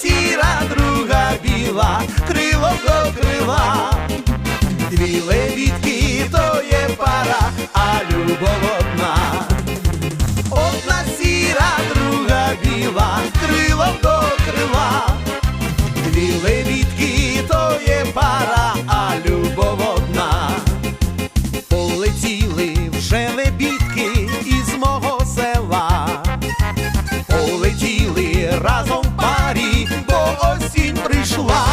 сіра, друга біла, крило до крила, дві левітки то є пара.